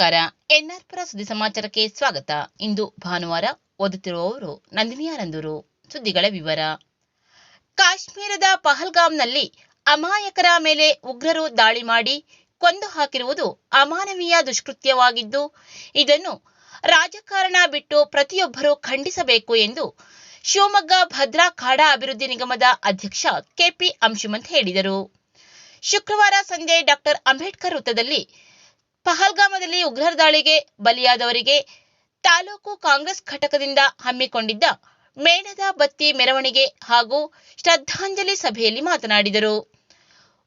ನಮಸ್ಕಾರ. ಎನ್ಆರ್ಪುರ ಸುದ್ದಿ ಸಮಾಚಾರಕ್ಕೆ ಸ್ವಾಗತ. ಇಂದು ಭಾನುವಾರ ಓದುತ್ತಿರುವವರು ನಂದಿನಿಯಾನಂದೂರು ಸುದ್ದಿಗಳ ವಿವರ. ಕಾಶ್ಮೀರದ ಪಹಲ್ಗಾಮ್ನಲ್ಲಿ ಅಮಾಯಕರ ಮೇಲೆ ಉಗ್ರರು ದಾಳಿ ಮಾಡಿ ಕೊಂದು ಹಾಕಿರುವುದು ಅಮಾನವೀಯ ದುಷ್ಕೃತ್ಯವಾಗಿದ್ದು, ಇದನ್ನು ರಾಜಕಾರಣ ಬಿಟ್ಟು ಪ್ರತಿಯೊಬ್ಬರೂ ಖಂಡಿಸಬೇಕು ಎಂದು ಶಿವಮೊಗ್ಗ ಭದ್ರಾ ಖಾಡಾ ಅಭಿವೃದ್ಧಿ ನಿಗಮದ ಅಧ್ಯಕ್ಷ ಕೆಪಿ ಅಂಶುಮಂತ್ ಹೇಳಿದರು. ಶುಕ್ರವಾರ ಸಂಜೆ ಡಾಕ್ಟರ್ ಅಂಬೇಡ್ಕರ್ ವೃತ್ತದಲ್ಲಿ ಪಹಲ್ಗಾಮದಲ್ಲಿ ಉಗ್ರರ ದಾಳಿಗೆ ಬಲಿಯಾದವರಿಗೆ ತಾಲೂಕು ಕಾಂಗ್ರೆಸ್ ಘಟಕದಿಂದ ಹಮ್ಮಿಕೊಂಡಿದ್ದ ಮೇಣದ ಬತ್ತಿ ಮೆರವಣಿಗೆ ಹಾಗೂ ಶ್ರದ್ಧಾಂಜಲಿ ಸಭೆಯಲ್ಲಿ ಮಾತನಾಡಿದರು.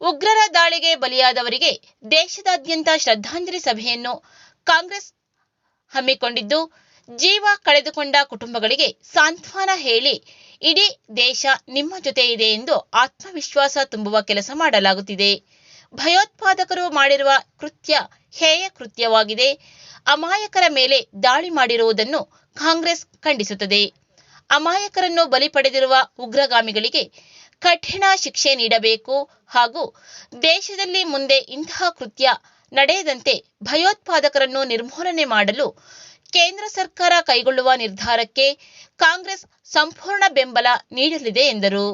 ಉಗ್ರರ ದಾಳಿಗೆ ಬಲಿಯಾದವರಿಗೆ ದೇಶದಾದ್ಯಂತ ಶ್ರದ್ಧಾಂಜಲಿ ಸಭೆಯನ್ನು ಕಾಂಗ್ರೆಸ್ ಹಮ್ಮಿಕೊಂಡಿದ್ದು, ಜೀವ ಕಳೆದುಕೊಂಡ ಕುಟುಂಬಗಳಿಗೆ ಸಾಂತ್ವನ ಹೇಳಿ, ಇಡೀ ದೇಶ ನಿಮ್ಮ ಜೊತೆ ಇದೆ ಎಂದು ಆತ್ಮವಿಶ್ವಾಸ ತುಂಬುವ ಕೆಲಸ ಮಾಡಲಾಗುತ್ತಿದೆ. ಭಯೋತ್ಪಾದಕರು ಮಾಡಿರುವ ಕೃತ್ಯ ಹೇಯ ಕೃತ್ಯವಾಗಿದೆ. ಅಮಾಯಕರ ಮೇಲೆ ದಾಳಿ ಮಾಡಿರುವುದನ್ನು ಕಾಂಗ್ರೆಸ್ ಖಂಡಿಸುತ್ತದೆ. ಅಮಾಯಕರನ್ನು ಬಲಿ ಪಡೆದಿರುವ ಉಗ್ರಗಾಮಿಗಳಿಗೆ ಕಠಿಣ ಶಿಕ್ಷೆ ನೀಡಬೇಕು ಹಾಗೂ ದೇಶದಲ್ಲಿ ಮುಂದೆ ಇಂತಹ ಕೃತ್ಯ ನಡೆಯದಂತೆ ಭಯೋತ್ಪಾದಕರನ್ನು ನಿರ್ಮೂಲನೆ ಮಾಡಲು ಕೇಂದ್ರ ಸರ್ಕಾರ ಕೈಗೊಳ್ಳುವ ನಿರ್ಧಾರಕ್ಕೆ ಕಾಂಗ್ರೆಸ್ ಸಂಪೂರ್ಣ ಬೆಂಬಲ ನೀಡಲಿದೆ ಎಂದರು.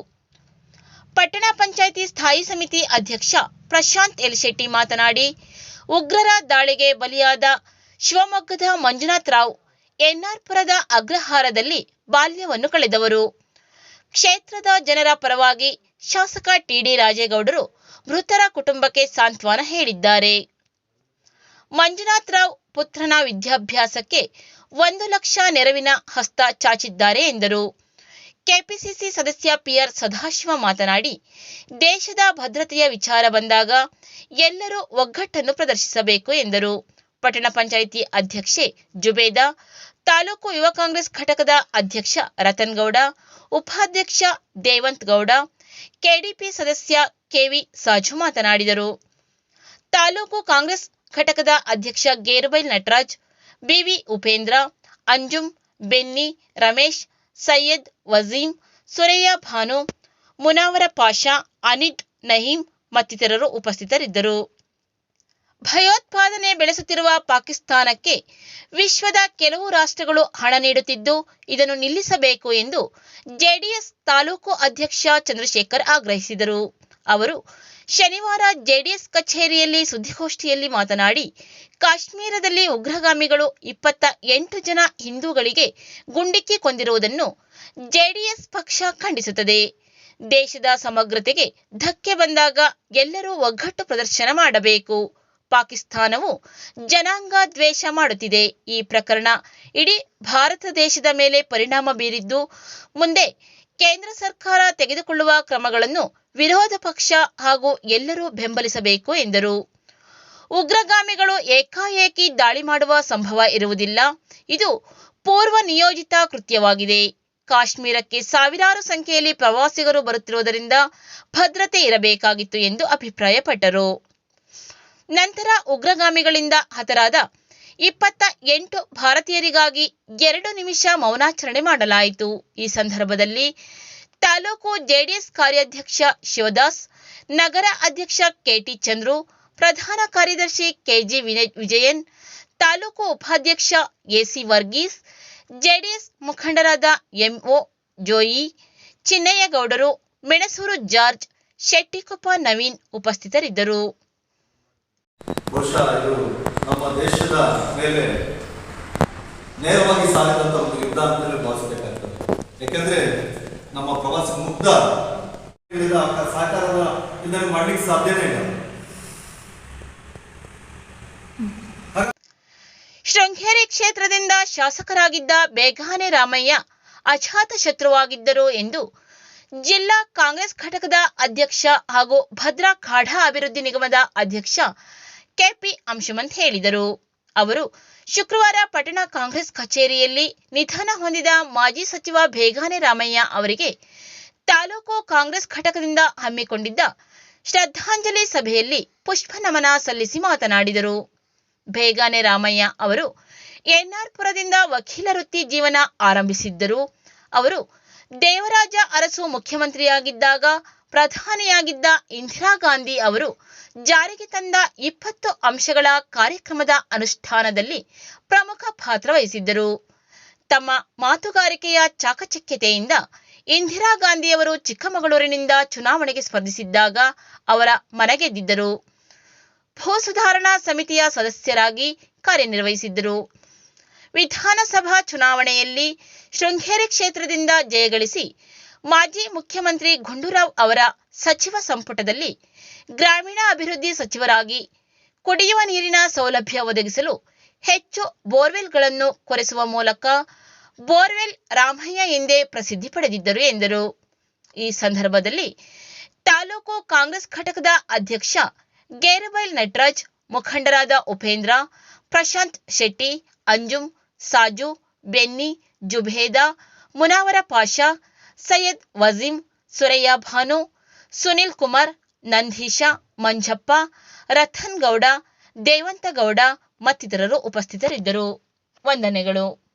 ಪಟ್ಟಣ ಪಂಚಾಯಿತಿ ಸ್ಥಾಯಿ ಸಮಿತಿ ಅಧ್ಯಕ್ಷ ಪ್ರಶಾಂತ್ ಎಲ್ಶೆಟ್ಟಿ ಮಾತನಾಡಿ, ಉಗ್ರರ ದಾಳಿಗೆ ಬಲಿಯಾದ ಶಿವಮೊಗ್ಗದ ಮಂಜುನಾಥ್ ರಾವ್ ಎನ್ಆರ್ಪುರದ ಅಗ್ರಹಾರದಲ್ಲಿ ಬಾಲ್ಯವನ್ನು ಕಳೆದವರು. ಕ್ಷೇತ್ರದ ಜನರ ಪರವಾಗಿ ಶಾಸಕ ಟಿಡಿ ರಾಜೇಗೌಡರು ಮೃತರ ಕುಟುಂಬಕ್ಕೆ ಸಾಂತ್ವನ ಹೇಳಿದ್ದಾರೆ. ಮಂಜುನಾಥ್ ರಾವ್ ಪುತ್ರನ ವಿದ್ಯಾಭ್ಯಾಸಕ್ಕೆ ಒಂದು ಲಕ್ಷ ನೆರವಿನ ಹಸ್ತ ಚಾಚಿದ್ದಾರೆ ಎಂದರು. ಕೆಪಿಸಿಸಿ ಸದಸ್ಯ ಪಿಆರ್ ಸದಾಶಿವ ಮಾತನಾಡಿ, ದೇಶದ ಭದ್ರತೆಯ ವಿಚಾರ ಬಂದಾಗ ಎಲ್ಲರೂ ಒಗ್ಗಟ್ಟನ್ನು ಪ್ರದರ್ಶಿಸಬೇಕು ಎಂದರು. ಪಟ್ಟಣ ಪಂಚಾಯಿತಿ ಅಧ್ಯಕ್ಷೆ ಜುಬೇದಾ, ತಾಲೂಕು ಯುವ ಕಾಂಗ್ರೆಸ್ ಘಟಕದ ಅಧ್ಯಕ್ಷ ರತನ್ ಗೌಡ ಉಪಾಧ್ಯಕ್ಷ ದೇವಂತ್ ಗೌಡ ಕೆಡಿಪಿ ಸದಸ್ಯ ಕೆವಿ ಸಾಜು ಮಾತನಾಡಿದರು. ತಾಲೂಕು ಕಾಂಗ್ರೆಸ್ ಘಟಕದ ಅಧ್ಯಕ್ಷ ಗೇರುಬೈಲ್ ನಟರಾಜ್, ಬಿವಿ ಉಪೇಂದ್ರ, ಅಂಜುಂ, ಬೆನ್ನಿ, ರಮೇಶ್ ಸೈಯದ್ ವಜೀಂ ಸುರಯ್ಯ ಭಾನು, ಮುನಾವರ ಪಾಷಾ ಅನಿಟ್ ನಹೀಂ ಮತ್ತಿತರರು ಉಪಸ್ಥಿತರಿದ್ದರು. ಭಯೋತ್ಪಾದನೆ ಬೆಳೆಸುತ್ತಿರುವ ಪಾಕಿಸ್ತಾನಕ್ಕೆ ವಿಶ್ವದ ಕೆಲವು ರಾಷ್ಟ್ರಗಳು ಹಣ ನೀಡುತ್ತಿದ್ದು, ಇದನ್ನು ನಿಲ್ಲಿಸಬೇಕು ಎಂದು ಜೆಡಿಎಸ್ ತಾಲೂಕು ಅಧ್ಯಕ್ಷ ಚಂದ್ರಶೇಖರ್ ಆಗ್ರಹಿಸಿದರು. ಅವರು ಶನಿವಾರ ಜೆಡಿಎಸ್ ಕಚೇರಿಯಲ್ಲಿ ಸುದ್ದಿಗೋಷ್ಠಿಯಲ್ಲಿ ಮಾತನಾಡಿ, ಕಾಶ್ಮೀರದಲ್ಲಿ ಉಗ್ರಗಾಮಿಗಳು ಇಪ್ಪತ್ತ ಎಂಟು ಜನ ಹಿಂದೂಗಳಿಗೆ ಗುಂಡಿಕ್ಕಿ ಕೊಂದಿರುವುದನ್ನು ಜೆಡಿಎಸ್ ಪಕ್ಷ ಖಂಡಿಸುತ್ತದೆ. ದೇಶದ ಸಮಗ್ರತೆಗೆ ಧಕ್ಕೆ ಬಂದಾಗ ಎಲ್ಲರೂ ಒಗ್ಗಟ್ಟು ಪ್ರದರ್ಶನ ಮಾಡಬೇಕು. ಪಾಕಿಸ್ತಾನವು ಜನಾಂಗ ದ್ವೇಷ ಮಾಡುತ್ತಿದೆ. ಈ ಪ್ರಕರಣ ಇಡೀ ಭಾರತ ದೇಶದ ಮೇಲೆ ಪರಿಣಾಮ ಬೀರಿದ್ದು, ಮುಂದೆ ಕೇಂದ್ರ ಸರ್ಕಾರ ತೆಗೆದುಕೊಳ್ಳುವ ಕ್ರಮಗಳನ್ನು ವಿರೋಧ ಪಕ್ಷ ಹಾಗೂ ಎಲ್ಲರೂ ಬೆಂಬಲಿಸಬೇಕು ಎಂದರು. ಉಗ್ರಗಾಮಿಗಳು ಏಕಾಏಕಿ ದಾಳಿ ಮಾಡುವ ಸಂಭವ ಇರುವುದಿಲ್ಲ. ಇದು ಪೂರ್ವ ನಿಯೋಜಿತ ಕೃತ್ಯವಾಗಿದೆ. ಕಾಶ್ಮೀರಕ್ಕೆ ಸಾವಿರಾರು ಸಂಖ್ಯೆಯಲ್ಲಿ ಪ್ರವಾಸಿಗರು ಬರುತ್ತಿರುವುದರಿಂದ ಭದ್ರತೆ ಇರಬೇಕಾಗಿತ್ತು ಎಂದು ಅಭಿಪ್ರಾಯಪಟ್ಟರು. ನಂತರ ಉಗ್ರಗಾಮಿಗಳಿಂದ ಹತರಾದ ಇಪ್ಪತ್ತ ಎಂಟು ಭಾರತೀಯರಿಗಾಗಿ ಎರಡು ನಿಮಿಷ ಮೌನಾಚರಣೆ ಮಾಡಲಾಯಿತು. ಈ ಸಂದರ್ಭದಲ್ಲಿ ತಾಲೂಕು ಜೆಡಿಎಸ್ ಕಾರ್ಯಾಧ್ಯಕ್ಷ ಶಿವದಾಸ್, ನಗರ ಅಧ್ಯಕ್ಷ ಕೆಟಿ ಚಂದ್ರು, ಪ್ರಧಾನ ಕಾರ್ಯದರ್ಶಿ ಕೆಜಿ ವಿಜಯನ್, ತಾಲೂಕು ಉಪಾಧ್ಯಕ್ಷ ಎಸಿ ವರ್ಗೀಸ್, ಜೆಡಿಎಸ್ ಮುಖಂಡರಾದ ಎಂಒ ಜೋಯಿ, ಚಿನ್ನಯ್ಯಗೌಡರು, ಮೆಣಸೂರು ಜಾರ್ಜ್, ಶೆಟ್ಟಿಕೊಪ್ಪ ನವೀನ್ ಉಪಸ್ಥಿತರಿದ್ದರು. ನಮ್ಮ ದೇಶದ ಮೇಲೆ ನೇರವಾಗಿ ಸಾಗಿದಂತ ಒಂದು ಯುದ್ಧ ಅಂತಲೇ ಭಾವಿಸಬೇಕಾಗ್ತದೆ. ಯಾಕೆಂದ್ರೆ ನಮ್ಮ ಪ್ರವಾಸ ಮುಗ್ಧ ಸಹಕಾರದ ಇದನ್ನು ಮಾಡ್ಲಿಕ್ಕೆ ಸಾಧ್ಯನೇ ಇಲ್ಲ. ಶೃಂಗೇರಿ ಕ್ಷೇತ್ರದಿಂದ ಶಾಸಕರಾಗಿದ್ದ ಬೇಗಾನೆ ರಾಮಯ್ಯ ಅಜಾತ ಶತ್ರುವಾಗಿದ್ದರು ಎಂದು ಜಿಲ್ಲಾ ಕಾಂಗ್ರೆಸ್ ಘಟಕದ ಅಧ್ಯಕ್ಷ ಹಾಗೂ ಭದ್ರಾ ಖಾಡಾ ಅಭಿವೃದ್ಧಿ ನಿಗಮದ ಅಧ್ಯಕ್ಷ ಕೆಪಿ ಅಂಶುಮಂತ್ ಹೇಳಿದರು. ಅವರು ಶುಕ್ರವಾರ ಪಟ್ಟಣ ಕಾಂಗ್ರೆಸ್ ಕಚೇರಿಯಲ್ಲಿ ನಿಧನ ಹೊಂದಿದ ಮಾಜಿ ಸಚಿವ ಬೇಗಾನೆ ರಾಮಯ್ಯ ಅವರಿಗೆ ತಾಲೂಕು ಕಾಂಗ್ರೆಸ್ ಘಟಕದಿಂದ ಹಮ್ಮಿಕೊಂಡಿದ್ದ ಶ್ರದ್ಧಾಂಜಲಿ ಸಭೆಯಲ್ಲಿ ಪುಷ್ಪ ನಮನ ಸಲ್ಲಿಸಿ ಮಾತನಾಡಿದರು. ಬೇಗಾನೆ ರಾಮಯ್ಯ ಅವರು ಎನ್ಆರ್ಪುರದಿಂದ ವಕೀಲ ವೃತ್ತಿ ಜೀವನ ಆರಂಭಿಸಿದ್ದರು. ಅವರು ದೇವರಾಜ ಅರಸು ಮುಖ್ಯಮಂತ್ರಿಯಾಗಿದ್ದಾಗ ಪ್ರಧಾನಿಯಾಗಿದ್ದ ಇಂದಿರಾ ಗಾಂಧಿ ಅವರು ಜಾರಿಗೆ ತಂದ ಇಪ್ಪತ್ತು ಅಂಶಗಳ ಕಾರ್ಯಕ್ರಮದ ಅನುಷ್ಠಾನದಲ್ಲಿ ಪ್ರಮುಖ ಪಾತ್ರ ವಹಿಸಿದ್ದರು. ತಮ್ಮ ಮಾತುಗಾರಿಕೆಯ ಚಾಕಚಕ್ಯತೆಯಿಂದ ಇಂದಿರಾ ಗಾಂಧಿಯವರು ಚಿಕ್ಕಮಗಳೂರಿನಿಂದ ಚುನಾವಣೆಗೆ ಸ್ಪರ್ಧಿಸಿದ್ದಾಗ ಅವರ ಮನಗೆದ್ದಿದ್ದರು ಭೂ ಸುಧಾರಣಾ ಸಮಿತಿಯ ಸದಸ್ಯರಾಗಿ ಕಾರ್ಯನಿರ್ವಹಿಸಿದ್ದರು. ವಿಧಾನಸಭಾ ಚುನಾವಣೆಯಲ್ಲಿ ಶೃಂಗೇರಿ ಕ್ಷೇತ್ರದಿಂದ ಜಯಗಳಿಸಿ ಮಾಜಿ ಮುಖ್ಯಮಂತ್ರಿ ಗುಂಡೂರಾವ್ ಅವರ ಸಚಿವ ಸಂಪುಟದಲ್ಲಿ ಗ್ರಾಮೀಣ ಅಭಿವೃದ್ಧಿ ಸಚಿವರಾಗಿ ಕುಡಿಯುವ ನೀರಿನ ಸೌಲಭ್ಯ ಒದಗಿಸಲು ಹೆಚ್ಚು ಬೋರ್ವೆಲ್ಗಳನ್ನು ಕೊರೆಸುವ ಮೂಲಕ ಬೋರ್ವೆಲ್ ರಾಮಯ್ಯ ಎಂದೇ ಪ್ರಸಿದ್ಧಿ ಪಡೆದಿದ್ದರು ಎಂದರು. ಈ ಸಂದರ್ಭದಲ್ಲಿ ತಾಲೂಕು ಕಾಂಗ್ರೆಸ್ ಘಟಕದ ಅಧ್ಯಕ್ಷ ಗೇರಬೈಲ್ ನಟರಾಜ್, ಮುಖಂಡರಾದ ಉಪೇಂದ್ರ, ಪ್ರಶಾಂತ್ ಶೆಟ್ಟಿ, ಅಂಜುಂ, ಸಾಜು, ಬೆನ್ನಿ, ಜುಬೇದಾ, ಮುನಾವರ ಪಾಷಾ ಸೈಯದ್ ವಜೀಂ ಸುರಯ್ಯ ಭಾನು, ಸುನಿಲ್ ಕುಮಾರ್, ನಂದೀಶ, ಮಂಜಪ್ಪ, ರತನ್ ಗೌಡ, ದೇವಂತ ಗೌಡ ಮತ್ತಿತರರು ಉಪಸ್ಥಿತರಿದ್ದರು. ವಂದನೆಗಳು.